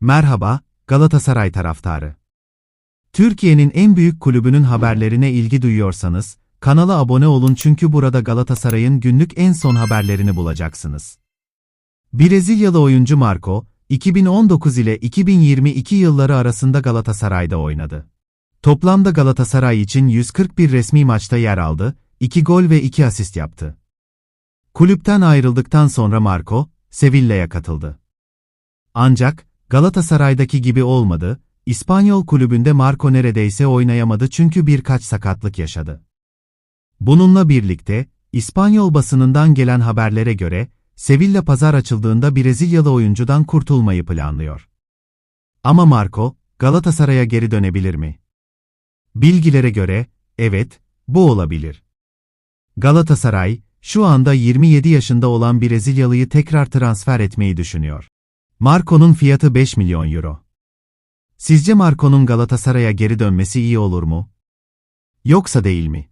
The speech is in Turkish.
Merhaba, Galatasaray taraftarı. Türkiye'nin en büyük kulübünün haberlerine ilgi duyuyorsanız, kanala abone olun çünkü burada Galatasaray'ın günlük en son haberlerini bulacaksınız. Brezilyalı oyuncu Marco, 2019 ile 2022 yılları arasında Galatasaray'da oynadı. Toplamda Galatasaray için 141 resmi maçta yer aldı, 2 gol ve 2 asist yaptı. Kulüpten ayrıldıktan sonra Marco, Sevilla'ya katıldı. Ancak, Galatasaray'daki gibi olmadı, İspanyol kulübünde Marco neredeyse oynayamadı çünkü birkaç sakatlık yaşadı. Bununla birlikte, İspanyol basınından gelen haberlere göre, Sevilla pazar açıldığında Brezilyalı oyuncudan kurtulmayı planlıyor. Ama Marco, Galatasaray'a geri dönebilir mi? Bilgilere göre, evet, bu olabilir. Galatasaray, şu anda 27 yaşında olan Brezilyalıyı tekrar transfer etmeyi düşünüyor. Marco'nun fiyatı 5 milyon euro. Sizce Marco'nun Galatasaray'a geri dönmesi iyi olur mu? Yoksa değil mi?